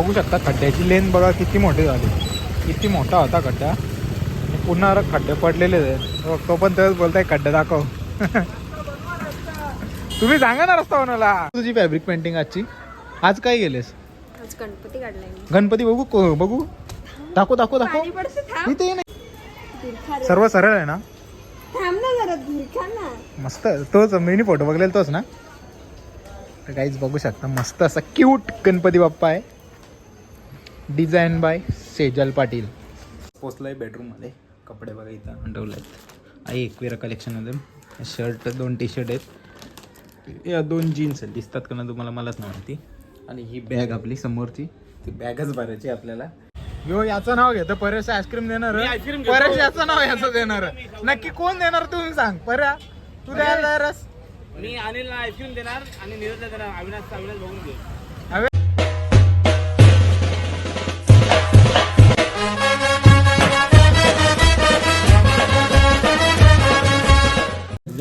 बघू शकता खड्ड्याची लेन बघा किती मोठी झाली. किती मोठा होता खड्डा. आणि पुन्हा खड्डे पडलेले आहेत. तो- तो पण तेच बोलताय खड्डे दाखव. तुम्ही सांगा ना रस्ता कोणाला तुझी फॅब्रिक पेंटिंग आजची? आज काय गेलेस आज गणपती काढलाय मी. गणपती बघू को- बघू. दाखव दाखव दाखव. पाणी पडते थांब. इथे. सर्व सरळ आहे ना? मस्त. तोच मिनी फोटो बघलेला तोच ना? काहीच बघू शकता मस्त असा क्यूट गणपती बाप्पा आहे. Design by Sejal Patil. पोचलाय बेडरूममध्ये कपडे बघा इथं अंडवले आहेत आई एकविरा कलेक्शनमध्ये शर्ट दोन टी शर्ट आहेत. या दोन जीन्स आहेत. दिसतात का ना तुम्हाला? मलाच नाही माहिती. आणि ही बॅग आपली समोरची. ती बॅगच भरायची आपल्याला. यो याचं नाव घेतं परेश आईस्क्रीम देणार. परेश याचं नाव याचं देणार. नक्की कोण देणार तुम्ही सांग. पर्या तू द्यायला रस. मी अनिलला आईस्क्रीम देणार आणि नीरजला देणार. अविनाश अविनाश बघून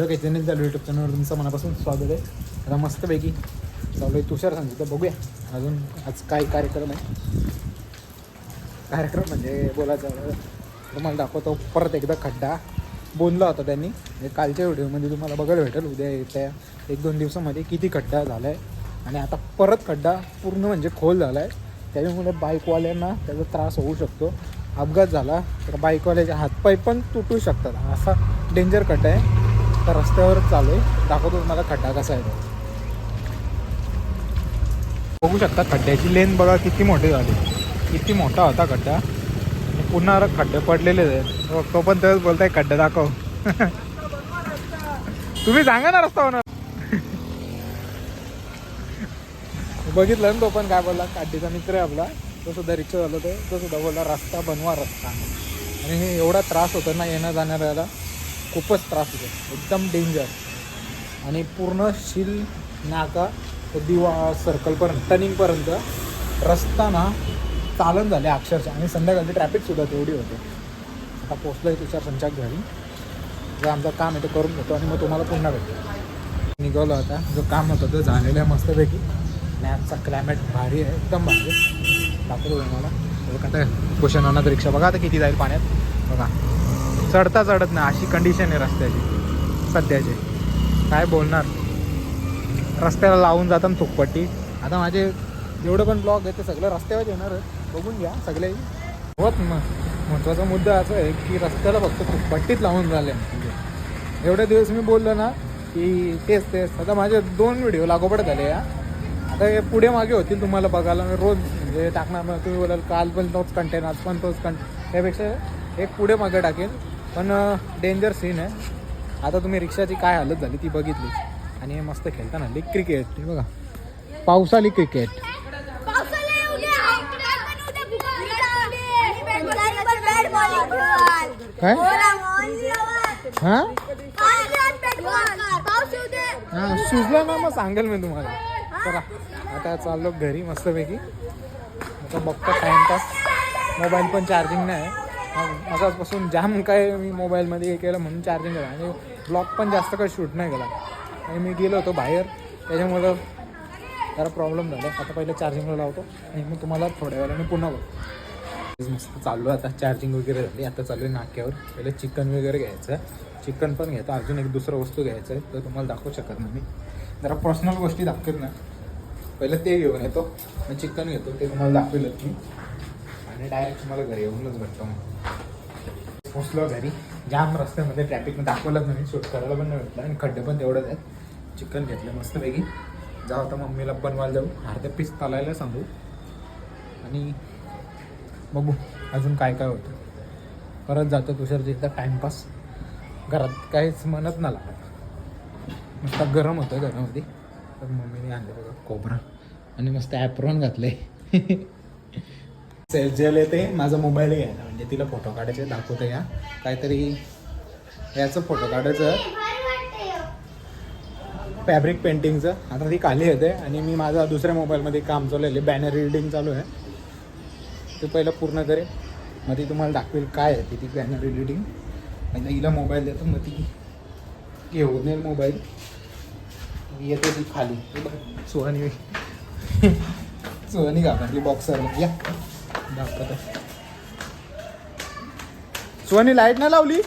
घे जग चॅनल चालू युट्यूब चॅनलवर तुमचं मनापासून स्वागत आहे. आता मस्तपैकी चालू आहे तुषार सांगितलं बघूया. अजून आज काय कार्यक्रम आहे? कार्यक्रम म्हणजे बोलायचं तुम्हाला दाखवतो. परत एकदा खड्डा बोलला होता त्यांनी. म्हणजे कालच्या व्हिडिओमध्ये तुम्हाला बघायला भेटेल उद्या येत्या एक दोन दिवसामध्ये किती खड्डा झाला आहे आणि आता परत खड्डा पूर्ण म्हणजे खोल झाला आहे त्याच्यामुळे बाईकवाल्यांना त्याचा त्रास होऊ शकतो. अपघात झाला तर बाईकवाल्याचे हातपाय पण तुटू शकतात. असा डेंजर खड्डा आहे. आता रस्त्यावर चालू आहे. दाखवतो तुम्हाला खड्डा कसा आहे बघू शकता खड्ड्याची लेन बघा किती मोठी झाली. किती मोठा होता खड्डा. पुन्हा खड्डे पडलेले आहेत. तो- पण तेच बोलताय खड्डे दाखव. तुम्ही सांगा ना रस्ता होणार बघितलं ना तो पण काय बोलला काड्डीचा मित्र आहे आपला. तो सुद्धा रिक्षा झाला तो तो सुद्धा बोलला रस्ता बनवा रस्ता. आणि हे एवढा त्रास होतो ना येणं जाणाऱ्याला खूपच त्रास होतो. एकदम डेंजर आणि पूर्ण शिल नाका दिवा सर्कलपर्यंत टर्निंगपर्यंत रस्ता ना चालन झाले अक्षरशः. आणि संध्याकाळची ट्रॅफिकसुद्धा तेवढी होते. आता पोचलो आहे तुषार संचाक घरी. जो आमचं काम आहे ते करून घेतो आणि मग तुम्हाला पुन्हा भेटतो निघालो आता. जो काम होतं ते झालेलं आहे मस्तपैकी. आणि आजचा क्लायमेट भारी आहे. एकदम भारी आहे. दाखवतो तुम्हाला. कसं बघा आता होणार रिक्षा बघा आता किती जाईल पाण्यात. बघा. चढता चढत नाही अशी कंडिशन आहे रस्त्याची. सध्याची. काय बोलणार? रस्त्याला लावून जातात थुकपट्टी. आता माझे जेवढं पण ब्लॉग आहे ते सगळं रस्त्यावर येणार बघून घ्या सगळे. होत मग महत्त्वाचा मुद्दा असा आहे की रस्त्याला फक्त थुकपट्टीत लावून झाले. म्हणजे एवढे दिवस मी बोललो ना की तेच तेच. आता माझे दोन व्हिडिओ लागोपाठ झाले या. आता हे पुढे मागे होतील तुम्हाला बघायला. मी रोज म्हणजे टाकणार मग तुम्ही बोलाल काल पण तोच कंटेन आज पण तोच कंटेन त्यापेक्षा एक पुढे मागे टाकेल पण डेंजर सीन आहे. आता तुम्ही रिक्षाची काय हालत झाली ती बघितली. आणि हे मस्त खेळताना हल्ली क्रिकेट हे बघा. पावसाली क्रिकेट काय? हां? हां सुजला ना मग सांगेल मी तुम्हाला. चला आता चाललो घरी मस्तपैकी. आता बघतो टाईमपास मोबाईल पण चार्जिंग नाही आहे. मगाचपासून जाम काय मी मोबाईलमध्ये हे केलं म्हणून चार्जिंग केलं. आणि ब्लॉग पण जास्त काही शूट नाही केला. आणि मी गेलो होतो बाहेर. त्याच्यामुळं जरा प्रॉब्लेम झाला. आता पहिलं चार्जिंगला लावतो. आणि मग तुम्हाला थोड्या वेळाने पुन्हा बघतो मस्त चाललो आता. चार्जिंग वगैरे झाली. आता चालू आहे नाक्यावर. पहिले चिकन वगैरे घ्यायचं आहे. चिकन पण घेतो. अजून एक दुसरं वस्तू घ्यायचं आहे. तर तुम्हाला दाखवू शकत नाही मी. जरा पर्सनल गोष्टी दाखवत ना पहिलं ते घेऊन येतो. मग चिकन घेतो. ते तुम्हाला दाखवेलच मी. आणि डायरेक्ट तुम्हाला घरी येऊनच भेटतो. मग पोचलो घरी. जाम रस्त्यामध्ये ट्रॅफिकमध्ये दाखवलंच नाही. शूट करायला पण नाही भेटलं. आणि खड्डे पण तेवढंच आहेत. चिकन घेतलं मस्तपैकी. जाऊ आता मम्मीला बनवायला जाऊ. अर्ध्या पीस चालायला सांगू. आणि बघू अजून काय काय होतं. परत जातो तुषारच्या तिथं टाईमपास घरात काहीच म्हणत ना लागत. मस्त गरम होतं घरामध्ये. तर मम्मीने आणलं बघा कोबरा. आणि मस्त ॲप्रॉन घातले सेल्जेल येते माझा मोबाईल घ्यायला. म्हणजे तिला फोटो काढायचे दाखवतं या. काहीतरी याचं फोटो काढायचं. फॅब्रिक पेंटिंगचं. आता ती खाली येते आणि मी माझा दुसऱ्या मोबाईलमध्ये काम चालू आहे बॅनर रिडिंग चालू आहे. ते पहिलं पूर्ण करेल मग ती तुम्हाला दाखवेल काय आहे ती बॅनर रिडिंग आणि हिला मोबाईल देतो मग ती घेऊन येईल मोबाईल. येते ती खाली. सुहानी. सोनी घाबरली बॉक्सर या. दाखवतो. सोनी लाइट नाही लावली?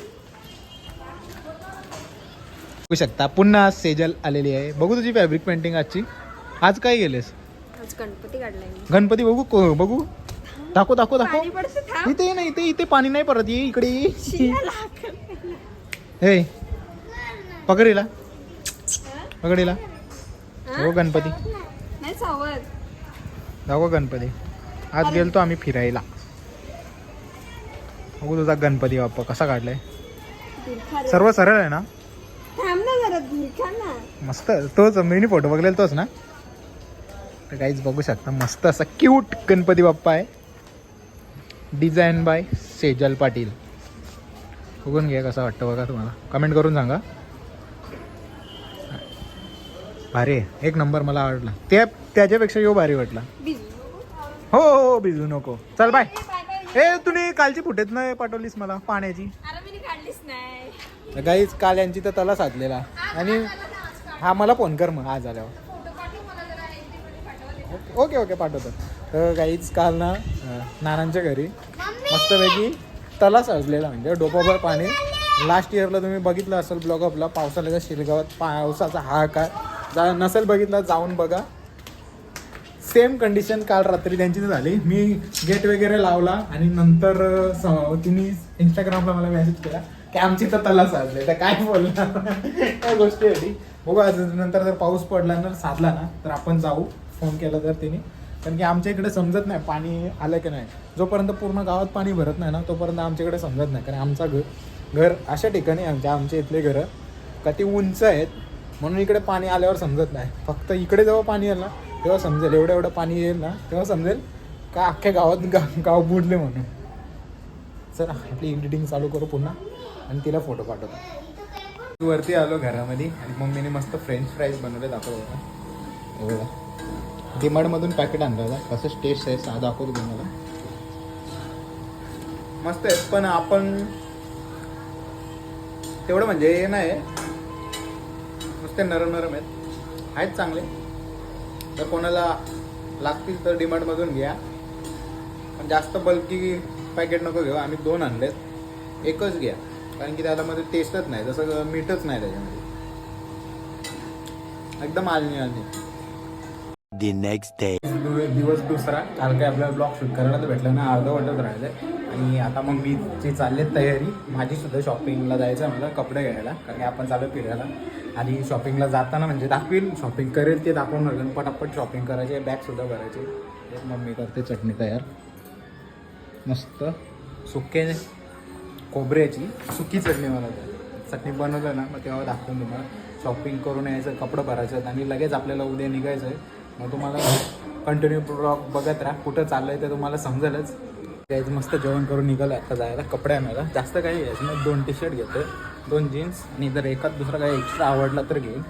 बघू शकता पुन्हा सेजल आलेली आहे. बघू तुझी फॅब्रिक पेंटिंग आजची. आज काय गेलेस आज गणपती काढलाय गणपती बघू को- बघू. दाखव दाखव दाखव. पाणी पडतं थांब. इथे ये ना इथे इथे पाणी नाही परत ये इकडे ये. हे पकडीला. पकडीला. हा? हो गणपती. नाही सावध. दाखव गणपती. आज गेलतो आम्ही फिरायला. बघू तुझा गणपती बाप्पा कसा काढलाय. सर्व सरळ आहे ना? मस्त तोच मी फोटो बघलेला तोच ना? तर काहीच बघू शकता मस्त असा क्यूट गणपती बाप्पा आहे. डिझाईन बाय सेजल पाटील बघून घ्या कसं वाटतं बघा तुम्हाला. कमेंट करून सांगा. भारी एक नंबर मला आवडला. त्या त्याच्यापेक्षा यो भारी वाटला. हो हो हो भिजू नको. चल बाय ए तुम्ही कालची फुटेत नाही पाठवलीस मला पाण्याची? गाईच काल यांची तर तला साधलेला आणि हा मला फोन कर मग आज आल्यावर. ओके ओके पाठवतो. तर काहीच काल ना नानांच्या घरी मस्तपैकी तला सजलेला म्हणजे डोपाभर पाणी. लास्ट इयरला तुम्ही बघितलं असेल ब्लॉग आपला पावसाळ्याच्या शिरगावात पावसाचा हाहाकार. जा नसेल बघितला जाऊन बघा. सेम कंडिशन काल रात्री त्यांची तर झाली. मी गेट वगैरे लावला आणि नंतर स- तिने इंस्टाग्रामला मला मेसेज केला की आमची तर तला साधले. तर काय बोलणार? त्या होती बघू नंतर जर पाऊस पडला ना साधला ना तर आपण जाऊ. फोन केला तर तिने. कारण की आमच्या इकडे समजत नाही पाणी आलं की नाही. जोपर्यंत पूर्ण गावात पाणी भरत नाही ना तोपर्यंत आमच्याकडे समजत नाही. कारण आमचा घर घर अशा ठिकाणी आमच्या म्हणजे आमच्या इथले घरं का ती उंच आहेत. म्हणून इकडे पाणी आल्यावर समजत नाही. फक्त इकडे जेव्हा पाणी आलं तेव्हा समजेल एवढं एवढं पाणी येईल ना तेव्हा समजेल का अख्ख्या गावात गा गाव बुडले म्हणून. चला आपली एडिटिंग चालू करू पुन्हा आणि तिला फोटो पाठवतो. वरती आलो घरामध्ये आणि मम्मीने मस्त फ्रेंच फ्राईज बनवले दाखवले होता. डिमार्टमधून पॅकेट आणलं होता. कसं टेस्ट आहे सा दाखवतो तुम्हाला. मस्त आहेत पण आपण तेवढं म्हणजे हे नाही. नुसते नरम नरम आहेत. आहेत चांगले. तर कोणाला लागतील तर डिमार्टमधून घ्या. पण जास्त बल्की पॅकेट नको घेऊ आम्ही दोन आणलेत. एकच घ्या. कारण की त्याला मध्ये टेस्टच नाही जसं मीठच नाही त्याच्यामध्ये. एकदम आलनी आलनी day. दु- दिवस दुसरा काल काय आपल्याला ब्लॉग शूट करायला तर भेटलं ना अर्ध वाटत राहिलं आणि आता मग मी जी चालली तयारी माझी सुद्धा शॉपिंगला जायचं आहे मला कपडे घ्यायला कारण आपण चालू फिरायला. आणि शॉपिंगला जाताना म्हणजे दाखवील शॉपिंग करेल ते दाखवणार कारण पटापट शॉपिंग करायचे बॅगसुद्धा भरायची. एक मम्मी करते चटणी तयार. मस्त. सुके खोबऱ्याची सुकी चटणी मला चटणी बनवलं ना मग तेव्हा दाखवून तुम्हाला शॉपिंग करून यायचं कपडं भरायचं आणि लगेच आपल्याला उद्या निघायचं आहे मग तुम्हाला कंटिन्यू ब्लॉग बघत राहा. कुठं चाललं आहे ते तुम्हाला समजेलच. त्याचं मस्त जेवण करून निघालं आता जायला. कपडे आणायला. जास्त काही घ्यायचं नाही. दोन टी शर्ट घेतो. दोन जीन्स आणि जर एखाद दुसरा काही एक्स्ट्रा आवडला तर घेईन.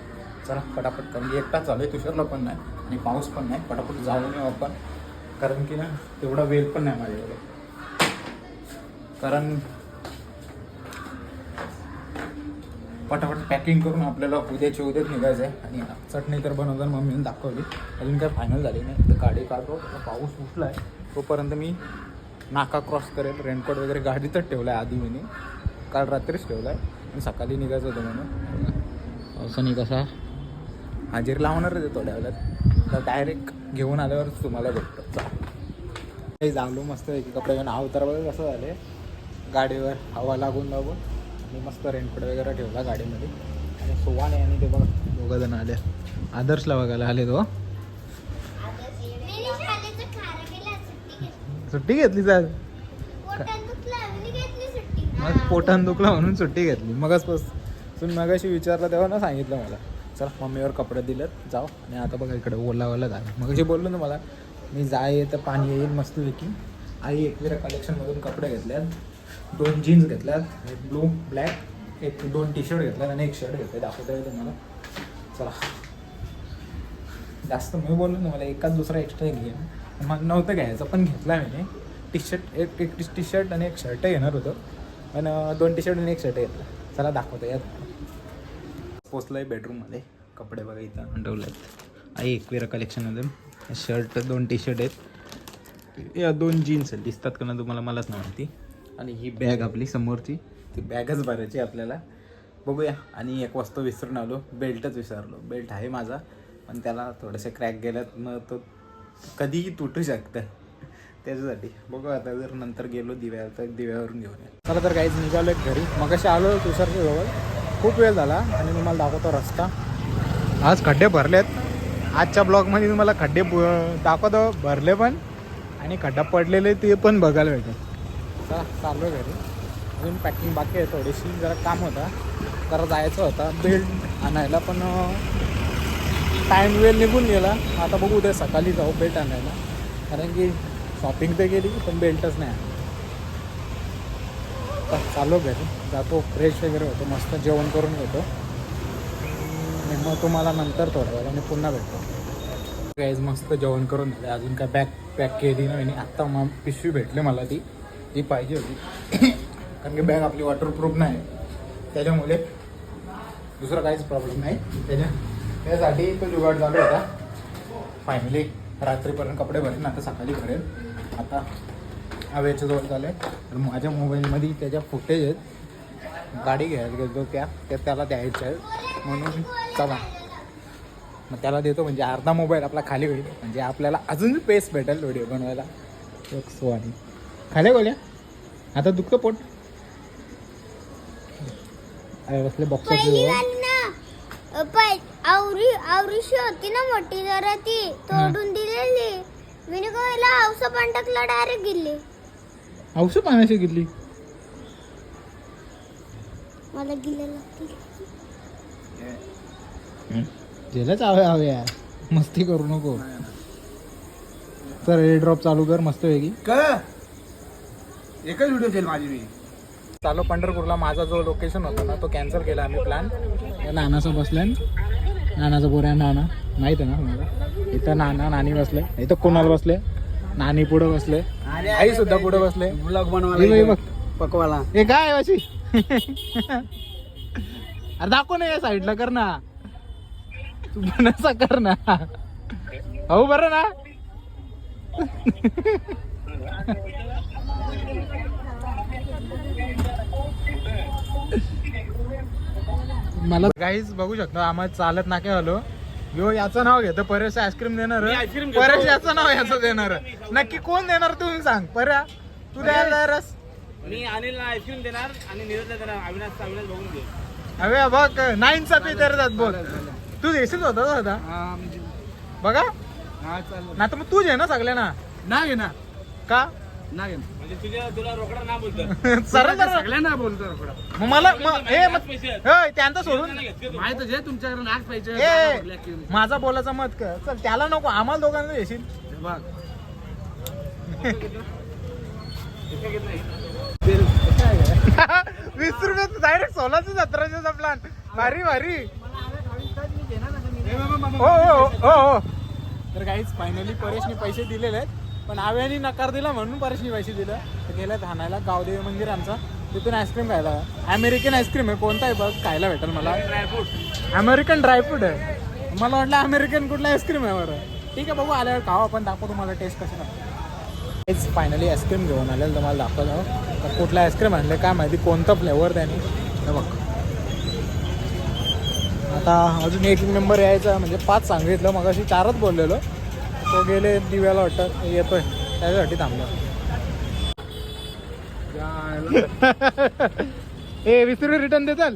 चला पटापट कारण की एकटा चालू आहे तुषारला पण नाही आणि पाऊस पण नाही. पटापट जाऊन येऊ आपण. कारण की ना तेवढा वेळ पण नाही माझ्याकडे. कारण पटापट पॅकिंग करून आपल्याला उद्याच्या उद्याच निघायचं आहे आणि चटणी तर बनवताना मम्मीने दाखवली. अजून काय फायनल झाली नाही. तर गाडी काढतो पाऊस उठला आहे तोपर्यंत मी नाका क्रॉस करेल. रेनकोट वगैरे गाडीतच ठेवला आहे आधी मी काल रात्रीच ठेवला आहे आणि सकाळी निघायचं होतं म्हणून. पावसाने कसा? हाजीर लावणारच आहे थोड्या वेळात. तर डायरेक्ट घेऊन आल्यावरच तुम्हाला भेटतो. चला. काही झालो मस्त की कपडे घेऊन अवतार वगैरे कसं झाले गाडीवर हवा लागून लागून आणि मस्त रेनकोट वगैरे ठेवला गाडीमध्ये. आणि सोवाने आणि ते बघ दोघं जण आले. आदर्शला बघायला आले तो सुट्टी घेतली. सर मग पोटान दुखला म्हणून सुट्टी घेतली. मगच पासून मगाशी विचारलं तेव्हा ना सांगितलं मला. चला मम्मीवर कपडे दिलेत जाऊ. आणि आता बघा इकडे ओला ओला झालं. मगाशी बोललो ना मला मी जाय तर पाणी येईल मस्तपैकी आई एकविरा कलेक्शनमधून कपडे घेतल्यात. दोन जीन्स घेतल्यात एक ब्लू ब्लॅक एक दोन टी शर्ट घेतल्यात आणि एक शर्ट घेतले दाखवता येईल तुम्हाला. चला. जास्त मी बोललो ना मला एकाच दुसरा एक्स्ट्रा घेईन. मला नव्हतं घ्यायचं पण घेतला मी. टी शर्ट एक एक टी शर्ट आणि एक शर्ट घेणार होतं. पण दोन टी शर्ट आणि एक शर्ट येत चला दाखवतो यात. पोचलं आहे बेडरूममध्ये कपडे बघा इथं ठेवले आहेत आई एकवेरा कलेक्शनमधून शर्ट दोन टी शर्ट आहेत. या दोन जीन्स आहेत. दिसतात का ना तुम्हाला मलाच नाही माहिती. आणि ही बॅग आपली समोरची. ती बॅगच भरायची आपल्याला. बघूया. आणि एक वस्तू विसरून आलो. बेल्टच विसरलो. बेल्ट आहे माझा. पण त्याला थोडेसे क्रॅक गेल्यात. मग तो कधीही तुटू शकतं. त्याच्यासाठी. बघू आता जर नंतर गेलो दिव्या तर दिव्यावरून घेऊन येईल. चला तर काहीच निघालो एक घरी. मग असे आलो तुषारच्या जवळ. खूप वेळ झाला आणि तुम्हाला दाखवतो रस्ता. आज खड्डे भरलेत. आजच्या ब्लॉगमध्ये तुम्हाला खड्डे ब- दाखवतो. भरले पण आणि खड्डा पडलेले ते पण बघायला भेटेल. चला चाललो आहे घरी. अजून पॅकिंग बाकी आहे थोडीशी. जरा काम होता. जरा जायचं होता. बेल्ट आणायला पण टाईम वेळ निघून गेला. आता बघू उद्या सकाळी जाऊ बेल्ट आणायला. कारण की शॉपिंग तर गेली पण बेल्टच नाही चालू घरी. जातो फ्रेश वगैरे होतो मस्त जेवण करून घेतो आणि मग तुम्हाला नंतर थोड्या वेळाने पुन्हा भेटतो. गाईज मस्त जेवण करून झालं. अजून काय बॅग पॅक केली नाही. आत्ता मग पिशवी भेटली मला ती. ती पाहिजे होती. कारण की बॅग आपली वॉटरप्रूफ नाही. त्याच्यामुळे दुसरा काहीच प्रॉब्लेम नाही. त्याच्या त्यासाठी तो जुगाड चालू होता. फायनली रात्रीपर्यंत कपडे भरेन. आता सकाळी भरेन. आता हवेच्या जवळ चालू आहे. तर माझ्या मोबाईलमध्ये त्याच्या फुटेज आहेत. गाडी घ्यायला गेलो त्या त्या त्याला द्यायच्या आहेत म्हणून चला. मग त्याला देतो म्हणजे अर्धा मोबाईल आपला खाली होईल. म्हणजे आपल्याला अजून पेस भेटेल व्हिडिओ बनवायला. एक सोनी. खाल्या गोल्या आता दुखतं पोट. अरे बसले पै आवरी आवरीशी होती ना मोठी जरा ती. तोडून दिलेली. विनिकोला औसा पण टाकला डायरेक्ट गेली. औषध पाण्याशी घेतली मला गिले लागतील. हवे हवे यार. मस्ती करू नको. तर एअर ड्रॉप चालू कर मस्त वेगळी. का एकच व्हिडिओ असेल माझी मी. चालू पंढरपूरला माझा जो लोकेशन होता ना तो कॅन्सल केला आम्ही प्लॅन नानाचं बसलाय नानाचं बोऱ्या नाना. माहीत आहे ना इथं नाना नानी बसले. इथं कोणाला बसले? नानी पुढे बसले. आई सुद्धा पुढे बसले. ब्लॉग पकवाला. हे काय अशी? अरे दाखव ना या साईडला कर ना. तू पण असा कर ना. हो बरं ना. मला काहीच बघू शकतो आम्हाला चालत नाके आलो. यो याचं नाव घेतो परेश आईस्क्रीम देणार. परेश याचं नाव याचं देणार. नक्की कोण देणार तुम्ही सांग. पर्या तू द्यायला रस मी अनिलला आईस्क्रीम देणार आणि नीरजला देणार. अविनाश अविनाश बघून घे. अबे बघ नाईन चा पे तर जात बोल. तू देशील होता तो होता बघा. ना तर मग तू घे ना सगळे ना नाही ना का? नाही. म्हणजे तुझ्या तुला रोकडा ना बोलतो. सरळ सरळ सगळ्यांना बोलतो रोकडा. मग मला मग हे मग होय, त्यांचं सोडून माहीत जे तुमच्याकडे नाक पाहिजे ए माझा बोलायचा मत कर. चल त्याला नको आम्हाला दोघांना देशील वीस रुपये डायरेक्ट सोळाशे सतराशेचा प्लॅन भारी भारी. हो हो हो हो. तर काहीच फायनली परेशने पैसे दिलेले आहेत. पण आव्यानी नकार दिला म्हणून परेशने पैसे दिलं. तर गेलं ठाण्याला गावदेवी मंदिर आमचा. तिथून आईस्क्रीम खायला अमेरिकन आईस्क्रीम आहे. कोणता आहे बघ? खायला भेटेल मला. ड्रायफ्रूट अमेरिकन ड्रायफ्रूट आहे. मला वाटलं अमेरिकन कुठला आईस्क्रीम आहे बरं. ठीक आहे बघू. आल्यावर खाऊ. आपण दाखवू तुम्हाला टेस्ट कशी लागते. हेच फायनली आईस्क्रीम घेऊन आलेलं तुम्हाला दाखवलं तर कुठला आईस्क्रीम आणलं काय माहिती? कोणतं फ्लेवर त्याने? हे बघ. आता अजून एक मेंबर यायचा म्हणजे पाच सांगितलं. मग अशी चारच बोललेलो. तो गेले दिव्याला वाटतं. येतोय. त्याच्यासाठी थांबलो. ए वीस रुपये रिटर्न देताल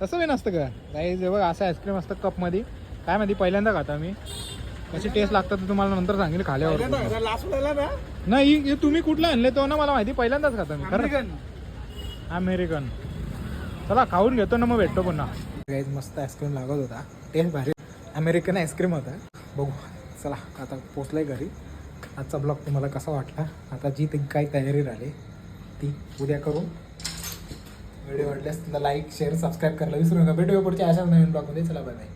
तसं बी नसतं का काही जे बघ असं आईस्क्रीम असतं कपमध्ये काय माहिती पहिल्यांदा खाता मी कशी टेस्ट लागतात ते तुम्हाला नंतर सांगेल खाल्यावर. नाही तुम्ही कुठलं आणले तो ना मला माहिती. पहिल्यांदाच खाता मी खरं अमेरिकन चला खाऊन घेतो ना मग भेटतो पुन्हा. मस्त आईस्क्रीम लागत होता. टेस्ट भारी. अमेरिकन आईस्क्रीम होता. बघू. चला आता पोचलं आहे घरी. आजचा ब्लॉग तुम्हाला कसा वाटला? आता जी ती काही तयारी राहिली ती उद्या करून. व्हिडिओ वाटल्यास लाईक शेअर सबस्क्राईब करायला विसरू नका. भेटूया पुढच्या अशाच नवीन ब्लॉगमध्ये चला बाय बाय